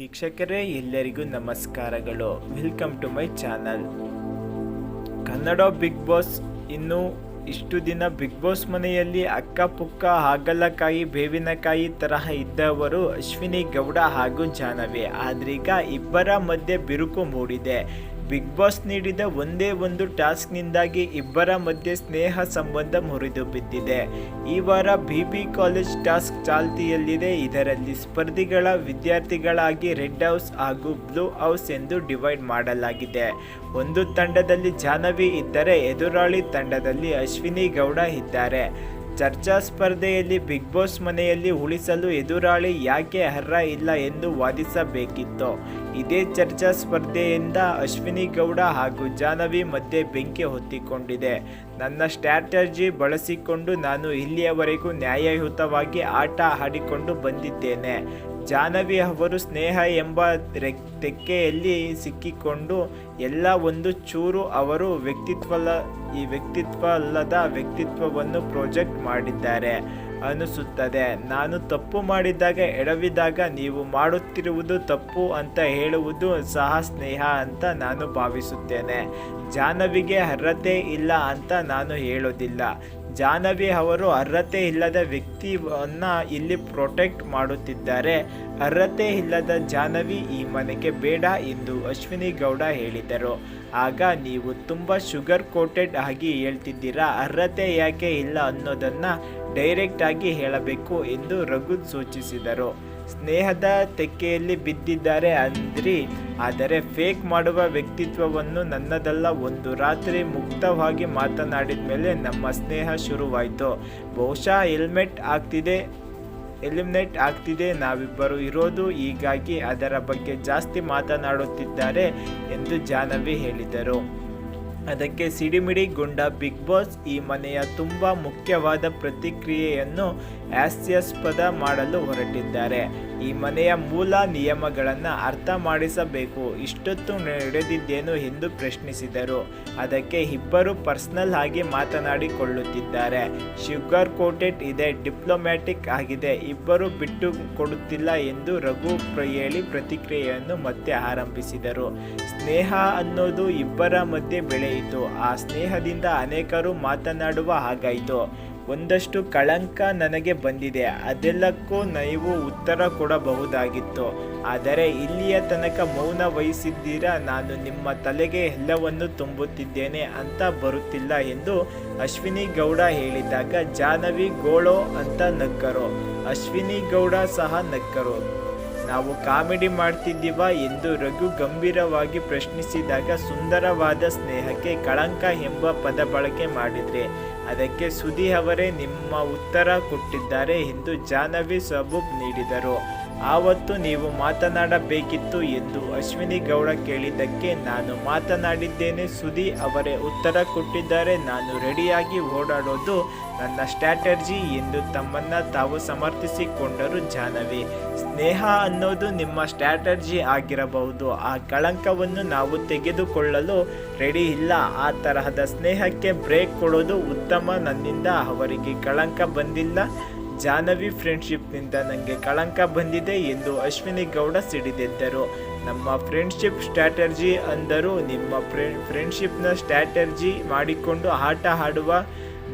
ವೀಕ್ಷಕರೇ, ಎಲ್ಲರಿಗೂ ನಮಸ್ಕಾರಗಳು. Welcome to my channel Kannada Bigg Boss ಇನ್ನು ಇಷ್ಟು ದಿನ ಬಿಗ್ ಬಾಸ್ ಮನೆಯಲ್ಲಿ ಅಕ್ಕಪುಕ್ಕ, ಹಾಗಲಕಾಯಿ, ಬೇವಿನಕಾಯಿ ತರಹ ಇದ್ದವರು ಅಶ್ವಿನಿ ಗೌಡ ಹಾಗೂ ಜಾನವಿ ಆದ್ರೀಗ ಇಬ್ಬರ ಮಧ್ಯೆ ಬಿರುಕು ಮೂಡಿದೆ. ಬಿಗ್ ಬಾಸ್ ನೀಡಿದ ಒಂದೇ ಒಂದು ಟಾಸ್ಕ್ನಿಂದಾಗಿ ಇಬ್ಬರ ಮಧ್ಯೆ ಸ್ನೇಹ ಸಂಬಂಧ ಮುರಿದು ಬಿದ್ದಿದೆ ಈ ವಾರ ಬಿ ಬಿ ಕಾಲೇಜ್ ಟಾಸ್ಕ್ ಚಾಲ್ತಿಯಲ್ಲಿದೆ. ಇದರಲ್ಲಿ ಸ್ಪರ್ಧಿಗಳ ವಿದ್ಯಾರ್ಥಿಗಳಾಗಿ ರೆಡ್ ಹೌಸ್ ಹಾಗೂ ಬ್ಲೂ ಹೌಸ್ ಎಂದು ಡಿವೈಡ್ ಮಾಡಲಾಗಿದೆ. ಒಂದು ತಂಡದಲ್ಲಿ ಜಾಹ್ನವಿ ಇದ್ದರೆ ಎದುರಾಳಿ ತಂಡದಲ್ಲಿ ಅಶ್ವಿನಿ ಗೌಡ ಇದ್ದಾರೆ. ಚರ್ಚಾ ಸ್ಪರ್ಧೆಯಲ್ಲಿ ಬಿಗ್ ಬಾಸ್ ಮನೆಯಲ್ಲಿ ಉಳಿಸಲು ಎದುರಾಳಿ ಯಾಕೆ ಅರ್ಹ ಇಲ್ಲ ಎಂದು ವಾದಿಸಬೇಕಿತ್ತು. ಇದೇ ಚರ್ಚಾ ಸ್ಪರ್ಧೆಯಿಂದ ಅಶ್ವಿನಿ ಗೌಡ ಹಾಗೂ ಜಾಹ್ನವಿ ಮಧ್ಯೆ ಬೆಂಕಿ ಹೊತ್ತಿಕೊಂಡಿದೆ. ನನ್ನ ಸ್ಟ್ರಾಟಜಿ ಬಳಸಿಕೊಂಡು ನಾನು ಇಲ್ಲಿಯವರೆಗೂ ನ್ಯಾಯಯುತವಾಗಿ ಆಟ ಆಡಿಕೊಂಡು ಬಂದಿದ್ದೇನೆ. ಜಾಹ್ನವಿ ಅವರು ಸ್ನೇಹ ಎಂಬ ತೆಕ್ಕೆಯಲ್ಲಿ ಸಿಕ್ಕಿಕೊಂಡು ಎಲ್ಲ ಒಂದು ಚೂರು ಅವರು ವ್ಯಕ್ತಿತ್ವಲ್ಲ ಈ ವ್ಯಕ್ತಿತ್ವ ಅಲ್ಲದ ವ್ಯಕ್ತಿತ್ವವನ್ನು ಪ್ರೊಜೆಕ್ಟ್ ಮಾಡಿದ್ದಾರೆ. ಅನಿಸುತ್ತದೆ ನಾನು ತಪ್ಪು ಮಾಡಿದಾಗ, ಎಡವಿದಾಗ ನೀವು ಮಾಡುತ್ತಿರುವುದು ತಪ್ಪು ಅಂತ ಹೇಳುವುದು ಸಹ ಸ್ನೇಹ ಅಂತ ನಾನು ಭಾವಿಸುತ್ತೇನೆ. ಜಾಹ್ನವಿಗೆ ಅರ್ಹತೆ ಇಲ್ಲ ಅಂತ ನಾನು ಹೇಳೋದಿಲ್ಲ ಜಾಹ್ನವಿ ಅವರು ಅರ್ಹತೆ ಇಲ್ಲದ ವ್ಯಕ್ತಿಯನ್ನು ಇಲ್ಲಿ ಪ್ರೊಟೆಕ್ಟ್ ಮಾಡುತ್ತಿದ್ದಾರೆ. ಅರ್ಹತೆ ಇಲ್ಲದ ಜಾಹ್ನವಿ ಈ ಮನೆಗೆ ಬೇಡ ಎಂದು ಅಶ್ವಿನಿ ಗೌಡ ಹೇಳಿದರು. ಆಗ ನೀವು ತುಂಬ ಶುಗರ್ ಕೋಟೆಡ್ ಆಗಿ ಹೇಳ್ತಿದ್ದೀರಾ? ಅರ್ಹತೆ ಯಾಕೆ ಇಲ್ಲ ಅನ್ನೋದನ್ನ ಡೈರೆಕ್ಟ್ ಆಗಿ ಹೇಳಬೇಕು ಎಂದು ರಘು ಸೂಚಿಸಿದರು. ಸ್ನೇಹದ ತೆಕ್ಕೆಯಲ್ಲಿ ಬಿದ್ದಿದ್ದಾರೆ ಅಂದ್ರಿ, ಆದರೆ ಫೇಕ್ ಮಾಡುವ ವ್ಯಕ್ತಿತ್ವವನ್ನು ನನ್ನದಲ್ಲ, ಒಂದು ರಾತ್ರಿ ಮುಕ್ತವಾಗಿ ಮಾತನಾಡಿದ ಮೇಲೆ ನಮ್ಮ ಸ್ನೇಹ ಶುರುವಾಯಿತು. ಬಹುಶಃ ಹೆಲ್ಮೆಟ್ ಆಗ್ತಿದೆ ಎಲಿಮಿನೇಟ್ ಆಗ್ತಿದೆ, ನಾವಿಬ್ಬರು ಇರೋದು ಹೀಗಾಗಿ ಅದರ ಬಗ್ಗೆ ಜಾಸ್ತಿ ಮಾತನಾಡುತ್ತಿದ್ದಾರೆ ಎಂದು ಜಾನವಿ ಹೇಳಿದರು. ಅದಕ್ಕೆ ಸಿಡಿಮಿಡಿಗೊಂಡ ಬಿಗ್ ಬಾಸ್ ಈ ಮನೆಯ ತುಂಬ ಮುಖ್ಯವಾದ ಪ್ರತಿಕ್ರಿಯೆಯನ್ನು ಹಾಸ್ಯಾಸ್ಪದ ಮಾಡಲು ಹೊರಟಿದ್ದಾರೆ. ಈ ಮನೆಯ ಮೂಲ ನಿಯಮಗಳನ್ನು ಅರ್ಥ ಮಾಡಿಸಬೇಕು. ಇಷ್ಟೊತ್ತು ನಡೆದಿದ್ದೇನು ಎಂದು ಪ್ರಶ್ನಿಸಿದರು. ಅದಕ್ಕೆ ಇಬ್ಬರು ಪರ್ಸನಲ್ ಆಗಿ ಮಾತನಾಡಿಕೊಳ್ಳುತ್ತಿದ್ದಾರೆ. ಶುಗರ್ ಕೋಟೆಡ್ ಇದೆ, ಡಿಪ್ಲೊಮ್ಯಾಟಿಕ್ ಆಗಿದೆ, ಇಬ್ಬರು ಬಿಟ್ಟು ಕೊಡುತ್ತಿಲ್ಲ ಎಂದು ರಘು ಹೇಳಿ ಪ್ರತಿಕ್ರಿಯೆಯನ್ನು ಮತ್ತೆ ಆರಂಭಿಸಿದರು. ಸ್ನೇಹ ಅನ್ನೋದು ಇಬ್ಬರ ಮಧ್ಯೆ ಬೆಳೆಯಿತು. ಆ ಸ್ನೇಹದಿಂದ ಅನೇಕರು ಮಾತನಾಡುವ ಹಾಗಾಯಿತು. ಒಂದಷ್ಟು ಕಳಂಕ ನನಗೆ ಬಂದಿದೆ. ಅದೆಲ್ಲಕ್ಕೂ ನೀವು ಉತ್ತರ ಕೊಡಬಹುದಾಗಿತ್ತು. ಆದರೆ ಇಲ್ಲಿಯ ತನಕ ಮೌನ ವಹಿಸಿದ್ದೀರಾ? ನಾನು ನಿಮ್ಮ ತಲೆಗೆ ಎಲ್ಲವನ್ನು ತುಂಬುತ್ತಿದ್ದೇನೆ ಅಂತ ಬರುತ್ತಿಲ್ಲ ಎಂದು ಅಶ್ವಿನಿ ಗೌಡ ಹೇಳಿದಾಗ, ಜಾಹ್ನವಿ ಗೋಳೋ ಅಂತ ನಕ್ಕರು. ಅಶ್ವಿನಿ ಗೌಡ ಸಹ ನಕ್ಕರು. ನಾವು ಕಾಮಿಡಿ ಮಾಡ್ತಿದ್ದೀವಾ ಎಂದು ರಘು ಗಂಭೀರವಾಗಿ ಪ್ರಶ್ನಿಸಿದಾಗ ಸುಂದರವಾದ ಸ್ನೇಹಕ್ಕೆ ಕಳಂಕ ಎಂಬ ಪದ ಬಳಕೆ ಮಾಡಿದ್ರೆ. ಅದಕ್ಕೆ ಸುದಿ ಅವರೇ ನಿಮ್ಮ ಉತ್ತರ ಕೊಟ್ಟಿದ್ದಾರೆ ಎಂದು ಜಾಹ್ನವಿ ಸಬೂಬ್ ನೀಡಿದರು. ಆವತ್ತು ನೀವು ಮಾತನಾಡಬೇಕಿತ್ತು ಎಂದು ಅಶ್ವಿನಿ ಗೌಡ ಕೇಳಿದ್ದಕ್ಕೆ ನಾನು ಮಾತನಾಡಿದ್ದೇನೆ. ಸುದಿ ಅವರೇ ಉತ್ತರ ಕೊಟ್ಟಿದ್ದಾರೆ. ನಾನು ರೆಡಿಯಾಗಿ ಓಡಾಡೋದು ನನ್ನ ಸ್ಟ್ರಾಟರ್ಜಿ ಎಂದು ತಮ್ಮನ್ನ ತಾವು ಸಮರ್ಥಿಸಿಕೊಂಡರು ಜಾಹ್ನವಿ ಸ್ನೇಹ ಅನ್ನೋದು ನಿಮ್ಮ ಸ್ಟ್ರಾಟರ್ಜಿ ಆಗಿರಬಹುದು. ಆ ಕಳಂಕವನ್ನು ನಾವು ತೆಗೆದುಕೊಳ್ಳಲು ರೆಡಿ ಇಲ್ಲ. ಆ ತರಹದ ಸ್ನೇಹಕ್ಕೆ ಬ್ರೇಕ್ ಕೊಡೋದು ಉತ್ತಮ. ನನ್ನಿಂದ ಅವರಿಗೆ ಕಳಂಕ ಬಂದಿಲ್ಲ. ಜಾಹ್ನವಿ ಫ್ರೆಂಡ್ಶಿಪ್ನಿಂದ ನನಗೆ ಕಳಂಕ ಬಂದಿದೆ ಎಂದು ಅಶ್ವಿನಿ ಗೌಡ ಸಿಡಿದೆದ್ದರು. ನಮ್ಮ ಫ್ರೆಂಡ್ಶಿಪ್ ಸ್ಟ್ರಾಟರ್ಜಿ ಅಂದರೂ, ನಿಮ್ಮ ಫ್ರೆ ಫ್ರೆಂಡ್ಶಿಪ್ನ ಸ್ಟ್ರಾಟರ್ಜಿ ಮಾಡಿಕೊಂಡು ಆಟ ಆಡುವ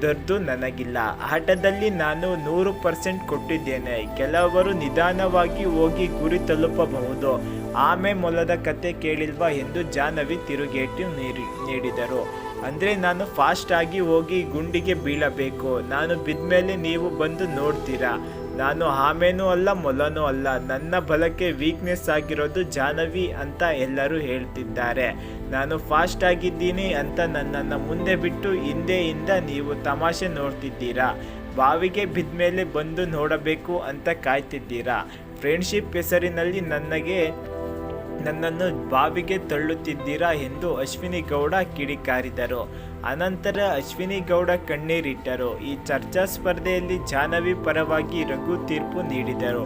ದರ್ದು ನನಗಿಲ್ಲ. ಆಟದಲ್ಲಿ ನಾನು ನೂರು ಪರ್ಸೆಂಟ್ ಕೊಟ್ಟಿದ್ದೇನೆ. ಕೆಲವರು ನಿಧಾನವಾಗಿ ಹೋಗಿ ಗುರಿ ತಲುಪಬಹುದು. ಆಮೆ ಮೊಲದ ಕತೆ ಕೇಳಿಲ್ವಾ ಎಂದು ಜಾಹ್ನವಿ ತಿರುಗೇಟು ನೀಡಿ ನೀಡಿದರು. ಅಂದರೆ ನಾನು ಫಾಸ್ಟ್ ಆಗಿ ಹೋಗಿ ಗುಂಡಿಗೆ ಬೀಳಬೇಕು. ನಾನು ಬಿದ್ಮೇಲೆ ನೀವು ಬಂದು ನೋಡ್ತೀರಾ? ನಾನು ಆಮೇನೂ ಅಲ್ಲ, ಮೊಲನೂ ಅಲ್ಲ. ನನ್ನ ಬಲಕ್ಕೆ ವೀಕ್ನೆಸ್ ಆಗಿರೋದು ಜಾಹ್ನವಿ ಅಂತ ಎಲ್ಲರೂ ಹೇಳ್ತಿದ್ದಾರೆ. ನಾನು ಫಾಸ್ಟ್ ಆಗಿದ್ದೀನಿ ಅಂತ ನನ್ನನ್ನು ಮುಂದೆ ಬಿಟ್ಟು ಹಿಂದೆಯಿಂದ ನೀವು ತಮಾಷೆ ನೋಡ್ತಿದ್ದೀರಾ? ಬಾವಿಗೆ ಬಿದ್ಮೇಲೆ ಬಂದು ನೋಡಬೇಕು ಅಂತ ಕಾಯ್ತಿದ್ದೀರಾ? ಫ್ರೆಂಡ್ಶಿಪ್ ಹೆಸರಿನಲ್ಲಿ ನನಗೆ ನನ್ನನ್ನು ಬಾವಿಗೆ ತಳ್ಳುತ್ತಿದ್ದೀರಾ ಎಂದು ಅಶ್ವಿನಿ ಗೌಡ ಕಿಡಿಕಾರಿದರು. ಅನಂತರ ಅಶ್ವಿನಿ ಗೌಡ ಕಣ್ಣೀರಿಟ್ಟರು. ಈ ಚರ್ಚಾ ಸ್ಪರ್ಧೆಯಲ್ಲಿ ಜಾಹ್ನವಿ ಪರವಾಗಿ ರಘು ತೀರ್ಪು ನೀಡಿದರು.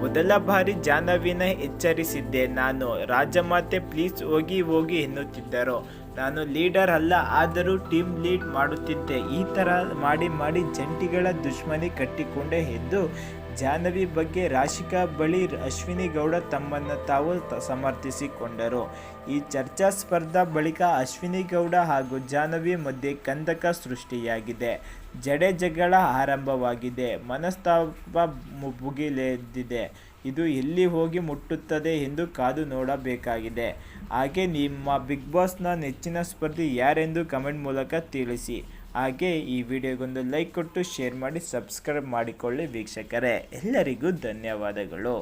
ಮೊದಲ ಬಾರಿ ಜಾಹ್ನವಿನ ಎಚ್ಚರಿಸಿದ್ದೆ ನಾನು. ರಾಜಮಾತೆ ಪ್ಲೀಸ್ ಹೋಗಿ ಹೋಗಿ ಎನ್ನುತ್ತಿದ್ದರು. ನಾನು ಲೀಡರ್ ಅಲ್ಲ, ಆದರೂ ಟೀಮ್ ಲೀಡ್ ಮಾಡುತ್ತಿದ್ದೆ. ಈ ಥರ ಮಾಡಿ ಮಾಡಿ ಜಂಟಿಗಳ ದುಶ್ಮನಿ ಕಟ್ಟಿಕೊಂಡೆ ಎಂದು ಜಾಹ್ನವಿ ಬಗ್ಗೆ ರಾಶಿಕಾ ಬಳಿ ಅಶ್ವಿನಿ ಗೌಡ ತಮ್ಮನ್ನು ತಾವು ಸಮರ್ಥಿಸಿಕೊಂಡರು. ಈ ಚರ್ಚಾ ಸ್ಪರ್ಧಾ ಬಳಿಕ ಅಶ್ವಿನಿ ಗೌಡ ಹಾಗೂ ಜಾಹ್ನವಿ ಮಧ್ಯೆ ಕಂದಕ ಸೃಷ್ಟಿಯಾಗಿದೆ. ಜಡೆ ಜಗಳ ಆರಂಭವಾಗಿದೆ. ಮನಸ್ತಾಪ ಮುಗಿಲೆದ್ದಿದೆ ಇದು ಎಲ್ಲಿ ಹೋಗಿ ಮುಟ್ಟುತ್ತದೆ ಎಂದು ಕಾದು ನೋಡಬೇಕಾಗಿದೆ. ಹಾಗೆ ನಿಮ್ಮ ಬಿಗ್ ಬಾಸ್ನ ನೆಚ್ಚಿನ ಸ್ಪರ್ಧಿ ಯಾರೆಂದು ಕಮೆಂಟ್ ಮೂಲಕ ತಿಳಿಸಿ. ಹಾಗೆ ಈ ವಿಡಿಯೋಗೊಂದು ಲೈಕ್ ಕೊಟ್ಟು ಶೇರ್ ಮಾಡಿ ಸಬ್ಸ್ಕ್ರೈಬ್ ಮಾಡಿಕೊಳ್ಳಿ ವೀಕ್ಷಕರೇ. ಎಲ್ಲರಿಗೂ ಧನ್ಯವಾದಗಳು.